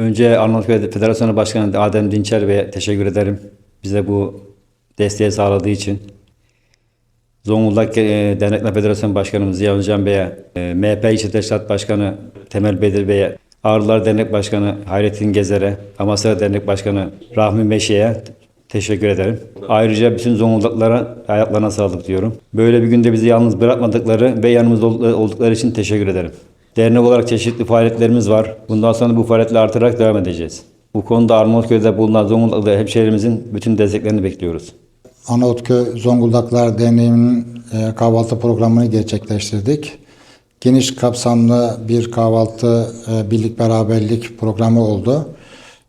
Önce Arnavutköy Federasyonu Başkanı Adem Dinçer Bey'e teşekkür ederim. Bize bu desteği sağladığı için. Zonguldak e, Dernekler Federasyonu Başkanımız Ziya Öncan Bey'e, e, MHP İçi Teşkilat Başkanı Temel Bedir Bey'e, Ağrılar Dernek Başkanı Hayrettin Gezer'e, Amasya Dernek Başkanı Rahmi Meşe'ye teşekkür ederim. Ayrıca bütün Zonguldaklara ayaklarına sağlık diyorum. Böyle bir günde bizi yalnız bırakmadıkları ve yanımızda oldukları için teşekkür ederim. Dernek olarak çeşitli faaliyetlerimiz var. Bundan sonra bu faaliyetleri artarak devam edeceğiz. Bu konuda Arnavutköy'de bulunan Zonguldaklı hemşehrilerimizin bütün desteklerini bekliyoruz. Arnavutköy Zonguldaklar Derneği'nin e, kahvaltı programını gerçekleştirdik. Geniş kapsamlı bir kahvaltı e, birlik beraberlik programı oldu.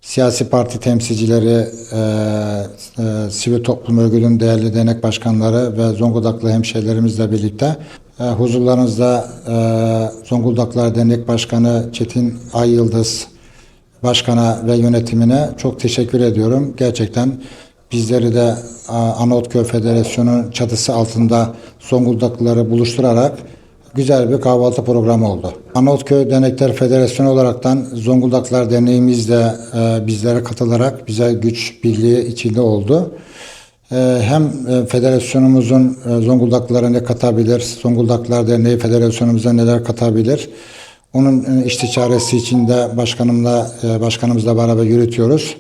Siyasi parti temsilcileri, e, e, sivil toplum örgütünün değerli dernek başkanları ve Zonguldaklı hemşehrilerimizle birlikte e, huzurlarınızda e, Zonguldaklar Dernek Başkanı Çetin Ay Yıldız başkana ve yönetimine çok teşekkür ediyorum. Gerçekten bizleri de a, Arnavutköy Federasyonu çatısı altında Zonguldaklıları buluşturarak güzel bir kahvaltı programı oldu. Arnavutköy Dernekler Federasyonu olaraktan Zonguldaklar Derneğimiz de e, bizlere katılarak bize güç birliği içinde oldu. Ee, Hem e, federasyonumuzun e, Zonguldaklılara ne katabilir, Zonguldaklar Derneği federasyonumuza neler katabilir, onun e, istişaresi için de başkanımla, e, başkanımızla beraber yürütüyoruz.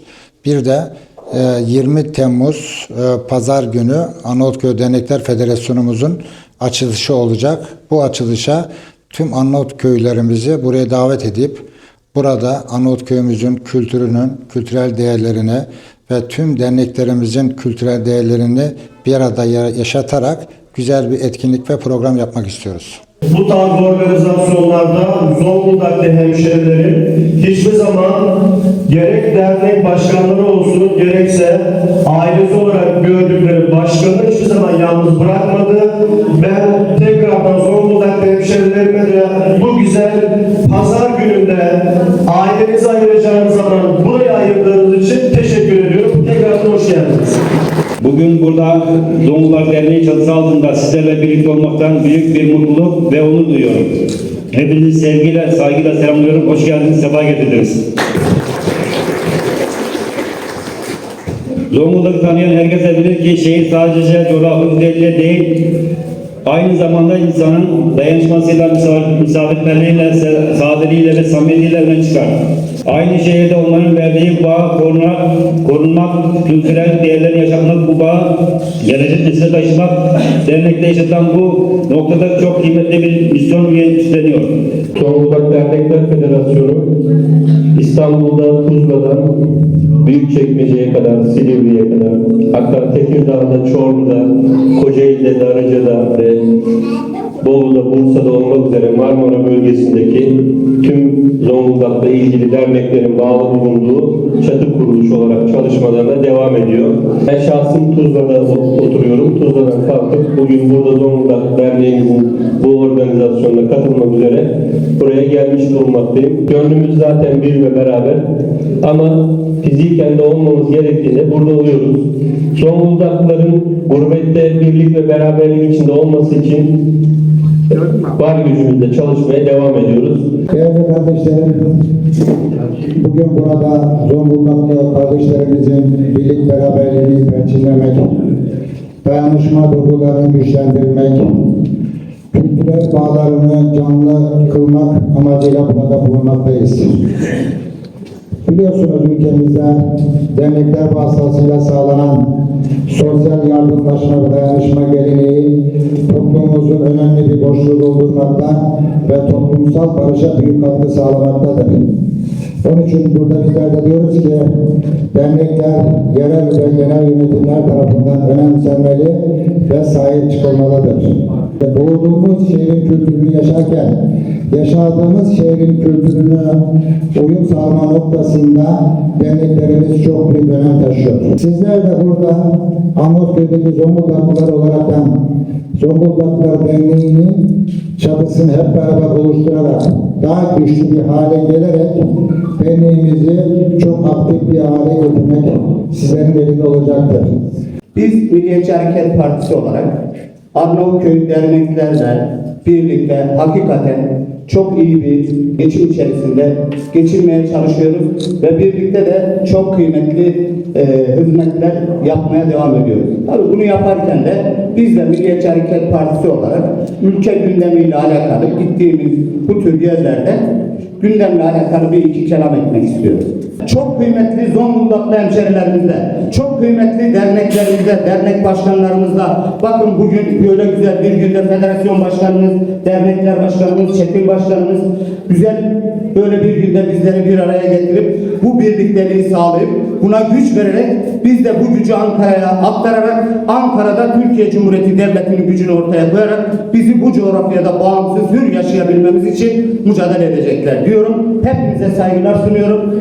Bir de e, 20 Temmuz e, Pazar günü Arnavutköy Dernekler Federasyonumuzun açılışı olacak. Bu açılışa tüm Arnavut köylerimizi buraya davet edip Burada Arnavutköy'ümüzün kültürünün, kültürel değerlerini ve tüm derneklerimizin kültürel değerlerini bir arada ya- yaşatarak güzel bir etkinlik ve program yapmak istiyoruz. Bu tarz organizasyonlarda Zonguldak'ta hemşehrilerim hiçbir zaman gerek dernek başkanları olsun gerekse ailesi olarak gördükleri başkanı hiçbir zaman yalnız bırakmadı. Ben tekrardan Zonguldak'ta hemşehrilerime de bu güzel pazar gününde ailenizi ayıracağınız zaman buraya ayırdığınız için teşekkür ediyorum. Tekrardan hoş geldiniz. Bugün burada Zonguldak Derneği çatısı altında sizlerle birlikte olmaktan büyük bir mutluluk ve onur duyuyorum. Hepinizi sevgiyle, saygıyla selamlıyorum. Hoş geldiniz, sefa getirdiniz. Zonguldak'ı tanıyan herkese bilir ki şehir sadece coğrafi güzelliğe değil, aynı zamanda insanın dayanışmasıyla, misafir- misafirperliğiyle, sadeliğiyle ve samimiyetiyle öne çıkar. Aynı şehirde onların verdiği bağı korunak, korunmak, kültürel değerleri yaşatmak, bu bağı gelecek nesile taşımak, dernekte yaşatılan bu noktada çok kıymetli bir misyon üstleniyor. Zonguldak Dernekler Federasyonu İstanbul'da Tuzla'dan Büyükçekmece'ye kadar, Silivri'ye kadar, hatta Tekirdağ'da, Çorlu'da, Kocaeli'de, Darıca'da ve Bolu'da, Bursa'da olmak üzere Marmara bölgesindeki tüm Zonguldak'la ilgili derneklerin bağlı bulunduğu çatı kuruluş olarak çalışmalarına devam ediyor. Ben şahsım Tuzla'da oturuyorum. Tuzla'dan kalkıp bugün burada Zonguldak Derneğimizin bu organizasyonuna katılmak üzere buraya gelmiş bulunmaktayım. Gönlümüz zaten bir ve beraber ama fiziken de olmamız gerektiğinde burada oluyoruz. Zonguldaklıların gurbette birlik ve beraberlik içinde olması için var gücümüzle çalışmaya devam ediyoruz. Değerli kardeşlerim, bugün burada Zonguldaklı kardeşlerimizin birlik beraberliğini perçinlemek, dayanışma duygularını güçlendirmek, kültürel bağlarını canlı kılmak amacıyla burada bulunmaktayız. Biliyorsunuz ülkemizde dernekler vasıtasıyla sağlanan sosyal yardımlaşma ve dayanışma geleneği toplumumuzun önemli doldurmakta ve toplumsal barışa büyük katkı sağlamaktadır. Onun için burada bizler de diyoruz ki dernekler yerel ve genel yönetimler tarafından önemsenmeli ve sahip çıkılmalıdır. Doğduğumuz şehrin kültürünü yaşarken yaşadığımız şehrin kültürüne uyum sağlama noktasında derneklerimiz çok büyük önem taşıyor. Sizler de burada Arnavutköy'deki Zonguldaklılar olaraktan Zonguldaklılar Derneği'nin çatısını hep beraber oluşturarak daha güçlü bir hale gelerek derneğimizi çok aktif bir hale getirmek sizlerin elinde olacaktır. Biz Milliyetçi Hareket Partisi olarak Arnavutköy derneklerle birlikte hakikaten çok iyi bir geçim içerisinde geçirmeye çalışıyoruz ve birlikte de çok kıymetli e, hizmetler yapmaya devam ediyoruz. Tabii bunu yaparken de biz de Milliyetçi Hareket Partisi olarak ülke gündemiyle alakalı gittiğimiz bu tür yerlerde gündemle alakalı bir iki kelam etmek istiyorum. Çok kıymetli Zonguldaklı hemşerilerimizle, çok kıymetli derneklerimizle, dernek başkanlarımızla, bakın bugün böyle güzel bir günde federasyon başkanımız, dernekler başkanımız, çetin başkanımız güzel böyle bir günde bizleri bir araya getirip bu birlikteliği sağlayıp buna güç vererek biz de bu gücü Ankara'ya aktararak Ankara'da Türkiye Cumhuriyeti Devleti'nin gücünü ortaya koyarak bizi bu coğrafyada bağımsız hür yaşayabilmemiz için mücadele edecekler diyorum. Hepinize saygılar sunuyorum.